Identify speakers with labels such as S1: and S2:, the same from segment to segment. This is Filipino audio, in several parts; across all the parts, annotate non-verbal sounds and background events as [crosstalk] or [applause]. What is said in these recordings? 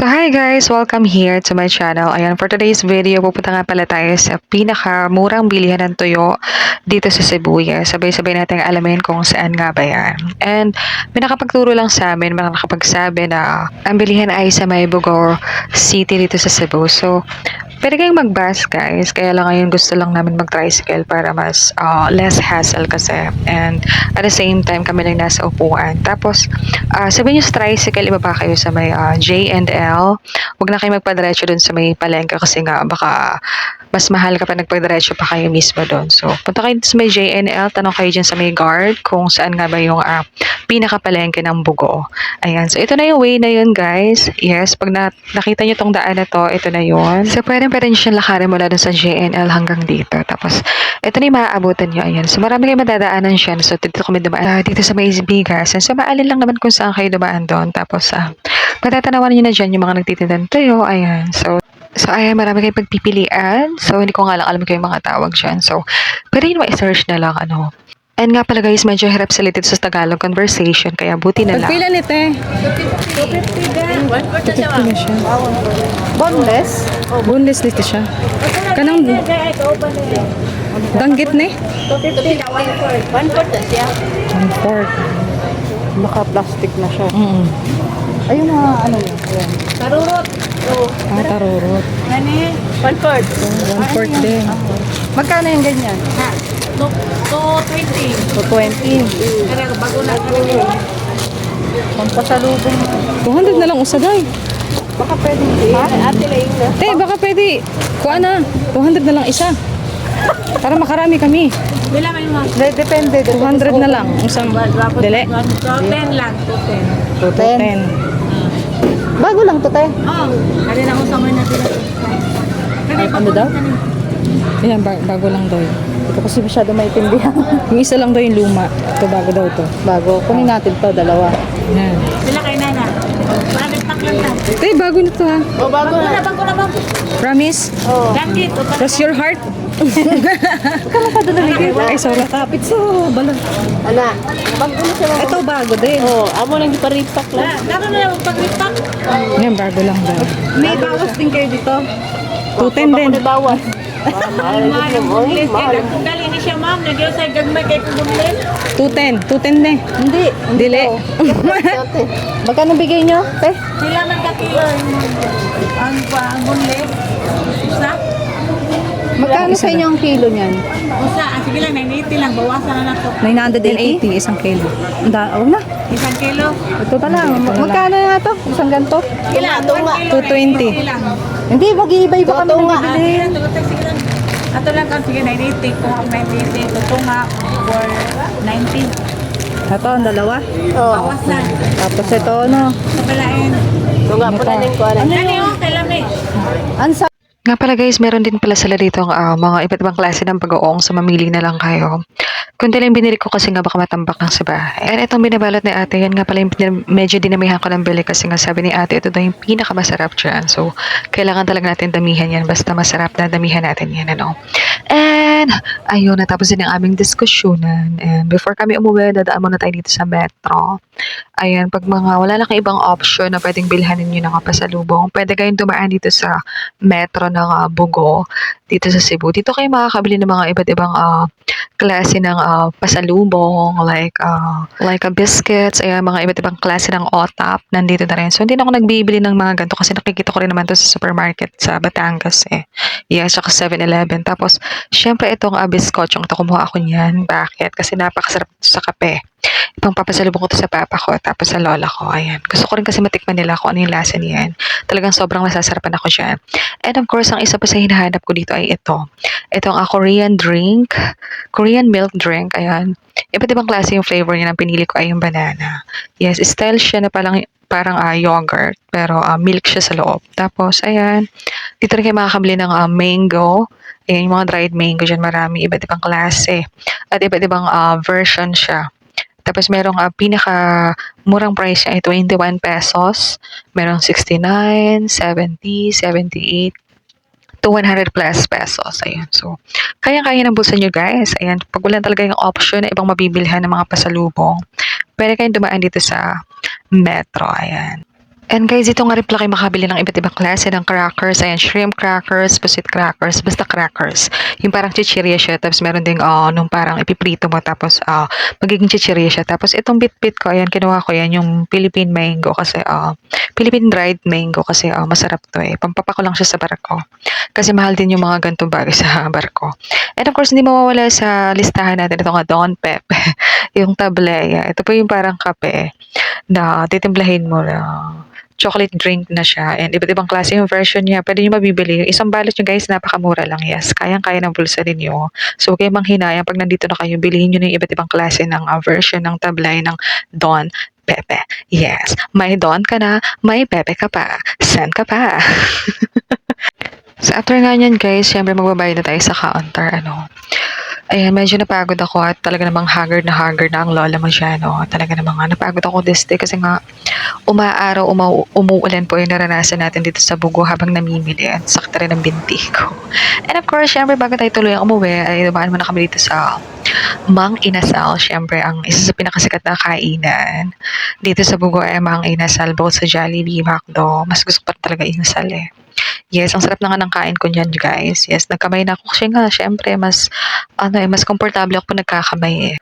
S1: So hi guys! Welcome here to my channel. Ayan, for today's video, pupunta nga pala tayo sa pinakamurang bilihan ng tuyo dito sa Sibuyas. Sabay-sabay natin alamin kung saan nga ba yan. And may nakapagturo lang sa amin, may nakapagsabi na ang bilihan ay sa may Bogor City dito sa Cebu. So, Pwede kayong mag-bus guys, kaya lang ngayon gusto lang namin mag-tricycle para mas uh, less hassle kasi. And at the same time kami lang nasa upuan. Tapos uh, sabihin nyo sa tricycle, ibaba kayo sa may uh, J&L. Huwag na kayo magpadiretso dun sa may palengke kasi nga baka mas mahal kapag nagpadiretso pa kayo mismo doon. So, punta kayo sa may JNL, tanong kayo dyan sa may guard kung saan nga ba yung uh, pinakapalengke ng bugo. Ayan. So, ito na yung way na yun, guys. Yes, pag na, nakita nyo tong daan na to, ito na yun. So, pwede nyo siyang lakarin mula doon sa JNL hanggang dito. Tapos, ito na yung maaabutan nyo. Ayan. So, marami kayo madadaanan siya. So, dito kami dumaan. Uh, dito sa may Bigas. So, maalin lang naman kung saan kayo dumaan doon. Tapos, uh, matatanawan nyo na dyan yung mga nagtitinda ng tuyo. Ayan. So, So, ayan, marami kayong pagpipilian. So, hindi ko nga lang alam ko yung mga tawag dyan. So, pwede nyo ma-search na lang, ano. And nga pala guys, medyo hirap salita sa Tagalog conversation, kaya buti na lang.
S2: Pagpila ni te?
S3: 250
S2: na siya.
S3: Boneless?
S2: Boneless dito siya. Kanang danggit ni?
S3: 250 one fourth. One fourth na siya.
S2: One fourth.
S3: Naka-plastic na siya.
S2: Mm
S3: Ayun na, ano yun. Tarurot. Oo.
S2: Ah, tarurot.
S3: Nani? One fourth.
S2: One fourth din.
S3: Magkano yung ganyan?
S4: Ha, to, to 20.
S3: 220.
S4: Kaya bago na kami.
S3: Pampasalubong.
S2: 200 na lang usa day.
S3: Baka pwede. Ha? Ate Laing na.
S2: Te, baka pwede. Kuha na. 200 na lang isa. Para makarami kami.
S4: Bila may mga
S3: De- Depende.
S2: 200 na lang. Usang dili.
S4: to 10 lang, to 10.
S2: 210.
S3: Bago lang to, te.
S4: Oh, kaya na ako sa mga natin.
S3: Ano daw?
S2: Ayan, ba- bago lang daw yun.
S3: Hindi ko kasi masyado maintindihan. [laughs]
S2: Yung isa lang daw yung luma. Ito bago daw to.
S3: Bago. Kunin natin to, dalawa.
S2: Yan.
S4: Sila kay Nana. Bakit pak lang na?
S2: Te, bago na to ha.
S3: Oh, bago
S4: Bago na, bago na, bago.
S2: Promise?
S3: Oh.
S4: Gangit. o,
S2: Cross your heart.
S3: Pa doon naligay?
S2: Ay, sorry. Kapit sa balon.
S3: Ana, bago na siya.
S2: Ito bago din.
S3: Oh, amo lang di pa repack lang.
S4: Laro na lang pag-repack.
S2: Yan, bago lang daw.
S3: May bawas din kayo dito.
S2: 210 din.
S3: Bawas. Mahal
S4: Mahal
S3: din
S4: ang
S3: yun. Oy,
S4: bumlis.
S3: mahal.
S4: Kaya kung galing ni siya, ma'am. Nagyo sa gagmay kay kung bumlis.
S2: 210. 210 din.
S3: Hindi.
S2: Dili. [laughs]
S3: Magkano bigay nyo? Te?
S4: Sila man ka kilo. Ang ang bumlis. Usa?
S3: Magkano sa inyo ang kilo niyan?
S4: Usa. Ah, sige lang, 980 lang. Bawasan na lang to.
S3: 980?
S2: 980, isang kilo.
S3: Da, oh na.
S4: Isang kilo.
S3: Ito pa lang. Magkano nga to? Isang ganto?
S4: Kila, 1 kilo.
S2: 220.
S4: 980 lang.
S3: Hindi, mag-iiba-iba kami ng
S4: Ah,
S3: bibili.
S4: sige lang, tugutan, sige lang. Ato lang kan sige 980 kung ang 980 ito nga for 90.
S3: Ito, ang dalawa. Oo.
S4: Bawas lang.
S3: Tapos ito, ano?
S4: Kapalain.
S3: Ito nga po na ko.
S4: Ano yung kailan eh?
S3: Ang sa...
S1: Nga pala guys, meron din pala sila dito uh, mga iba't ibang klase ng pag-oong so mamili na lang kayo. Kundi lang binili ko kasi nga baka matambak lang sa bahay. And itong binabalot ni ate, yan nga pala yung medyo dinamihan ko ng bili kasi nga sabi ni ate, ito daw yung pinakamasarap dyan. So, kailangan talaga natin damihan yan. Basta masarap na damihan natin yan, ano. And, ayun, natapos din ang aming diskusyonan. And before kami umuwi, dadaan muna tayo dito sa metro. Ayan, pag mga wala na kayong ibang option na pwedeng bilhanin nyo ng pasalubong, pwede kayong dumaan dito sa metro ng ah, Bugo, dito sa Cebu. Dito kayo makakabili ng mga iba't ibang ah, klase ng ah, pasalubong, like ah, like a biscuits, ayan, mga iba't ibang klase ng otap, nandito na rin. So, hindi na ako nagbibili ng mga ganito kasi nakikita ko rin naman to sa supermarket sa Batangas eh. Yes, saka 7-Eleven. Tapos, syempre itong uh, biskotsyong ito, kumuha ako niyan. Bakit? Kasi napakasarap ito sa kape. Ipang papasalubong ko to sa papa ko, tapos sa lola ko. Ayan. Gusto ko rin kasi matikman nila kung ano yung lasa niyan. Talagang sobrang masasarapan ako dyan. And of course, ang isa pa sa hinahanap ko dito ay ito. Itong uh, Korean drink. Korean milk drink. Ayan. Iba't ibang klase yung flavor niya. Ang pinili ko ay yung banana. Yes, style siya na parang parang ah, yogurt, pero ah, milk siya sa loob. Tapos, ayan, dito rin kayo makakabili ng ah, mango. Ayan, yung mga dried mango dyan, marami, iba't ibang klase. At iba't ibang ah, version siya. Tapos merong uh, pinaka murang price niya ay 21 pesos. Merong 69, 70, 78, to 100 plus pesos. Ayan. So, kaya-kaya ng bulsa nyo guys. Ayan. Pag wala talaga yung option na ibang mabibilhan ng mga pasalubong, pwede kayong dumaan dito sa metro. Ayan. And guys, dito nga rin pala kayo makabili ng iba't ibang klase ng crackers. Ayan, shrimp crackers, pusit crackers, basta crackers. Yung parang chichirya siya, tapos meron ding ah, nung parang ipiprito mo, tapos ah, magiging chichirya siya. Tapos itong bit-bit ko, ayan, kinuha ko yan, yung Philippine mango kasi, ah, Philippine dried mango kasi ah, masarap to eh. Pampapa ko lang siya sa barko. Kasi mahal din yung mga ganitong bagay [laughs] sa barko. And of course, hindi mawawala sa listahan natin ito nga Don Pep. [laughs] yung tableya. Ito po yung parang kape na titimplahin mo na chocolate drink na siya and iba't ibang klase yung version niya. Pwede nyo mabibili. Isang balot nyo guys, napakamura lang. Yes, kayang-kaya ng bulsa ninyo. So, huwag kayong manghinayang pag nandito na kayo, bilhin nyo na yung iba't ibang klase ng ah, version ng tablay ng Don Pepe. Yes, may Don ka na, may Pepe ka pa. Send ka pa. [laughs] So after nga niyan guys, syempre magbabayad na tayo sa counter, ano. Ayan, medyo napagod ako at talaga namang haggard na haggard na ang lola mo siya, no. Talaga namang nga, napagod ako this day kasi nga umaaraw, umau umuulan po yung naranasan natin dito sa Bugo habang namimili at sakta rin ang binti ko. And of course, syempre bago tayo tuloy ang umuwi, ay dumaan muna kami dito sa Mang Inasal. Syempre, ang isa sa pinakasikat na kainan dito sa Bugo ay Mang Inasal, bukod sa Jollibee, McDo. Mas gusto pa talaga Inasal eh. Yes, ang sarap na nga ng kain ko niyan, guys. Yes, nagkamay na ako kasi nga, syempre, mas, ano eh, mas komportable ako nagkakamay eh.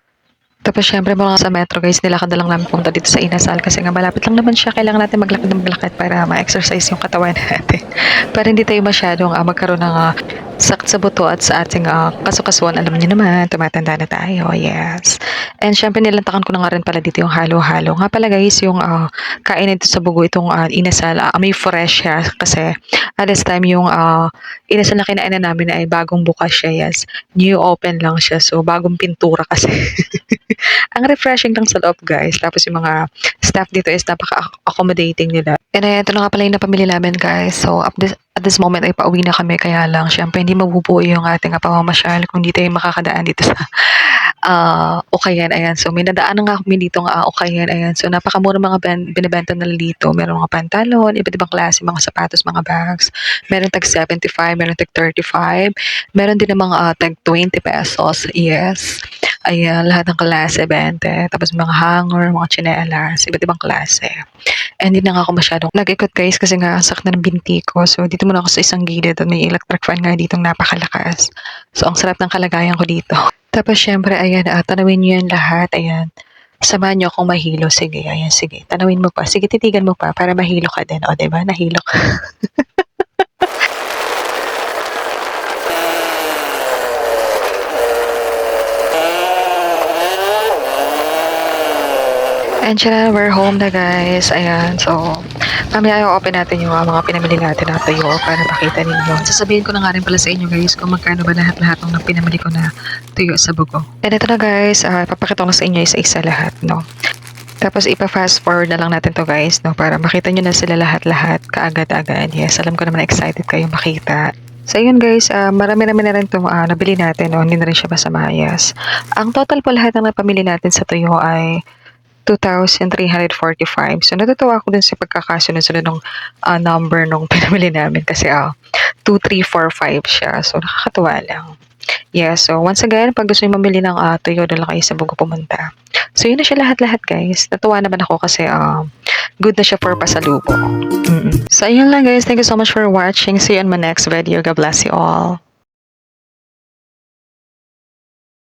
S1: Tapos syempre mga sa metro guys, nilakad lang namin punta dito sa Inasal kasi nga malapit lang naman siya. Kailangan natin maglakad ng maglakad para ma-exercise yung katawan [laughs] natin. para hindi tayo masyadong ah, magkaroon ng ah, sakit sa buto at sa ating uh, kasukasuan. Alam niyo naman, tumatanda na tayo. Yes. And syempre nilantakan ko na nga rin pala dito yung halo-halo. Nga pala guys, yung uh, kain dito sa bugo, itong uh, inasal, uh, may fresh siya kasi at this time yung uh, inasal na kinainan namin ay bagong bukas siya. Yes. New open lang siya. So bagong pintura kasi. [laughs] ang refreshing lang sa loob guys. Tapos yung mga staff dito is napaka-accommodating nila. And ayan, ito na nga pala yung napamili namin guys. So up this, at this moment ay pauwi na kami kaya lang syempre hindi mabubuo yung ating pamamasyal kung di tayo makakadaan dito sa [laughs] uh, Ukayan. Ayan. So may nadaan na nga kami dito nga uh, Ukayan. Ayan. So napakamura mga ben, binibenta nila dito. Meron mga pantalon, iba't ibang klase, mga sapatos, mga bags. Meron tag 75, meron tag 35. Meron din mga uh, tag 20 pesos. Yes. Ayan, lahat ng klase, 20. Tapos mga hanger, mga chinelas, iba't ibang klase. And hindi na ako masyadong nag-ikot guys kasi nga sak na ng binti ko. So dito muna ako sa isang gilid at may electric fan nga ditong napakalakas. So ang sarap ng kalagayan ko dito. [laughs] Tapos syempre, ayan, uh, tanawin nyo yan lahat. Ayan. Samahan nyo akong mahilo. Sige, ayan, sige. Tanawin mo pa. Sige, titigan mo pa para mahilo ka din. O, diba? Nahilo ka. [laughs] And siya we're home na guys. Ayan, so, mamaya i-open natin yung uh, mga pinamili natin na tuyo para makita ninyo. Sasabihin ko na nga rin pala sa inyo guys kung magkano ba lahat-lahat ng pinamili ko na tuyo sa bugo. And ito na guys, uh, papakita ko sa inyo isa-isa lahat, no? Tapos ipa-fast forward na lang natin to guys, no? Para makita nyo na sila lahat-lahat kaagad-agad. Yes, alam ko naman excited kayong makita. So yun guys, uh, marami-rami na rin itong uh, nabili natin, no? hindi na rin siya masama. Yes. Ang total po lahat ng napamili natin sa tuyo ay 2,345. So, natutuwa ako dun sa pagkakasunod-sunod ng uh, number nung [laughs] pinamili namin kasi uh, 2,345 siya. So, nakakatuwa lang. Yeah, so once again, pag gusto nyo mamili ng uh, tuyo, doon lang kayo sa Bugo pumunta. So, yun na siya lahat-lahat guys. Natuwa naman ako kasi uh, good na siya for pasalubong. Mm -mm. So, yun lang guys. Thank you so much for watching. See you on my next video. God bless you all.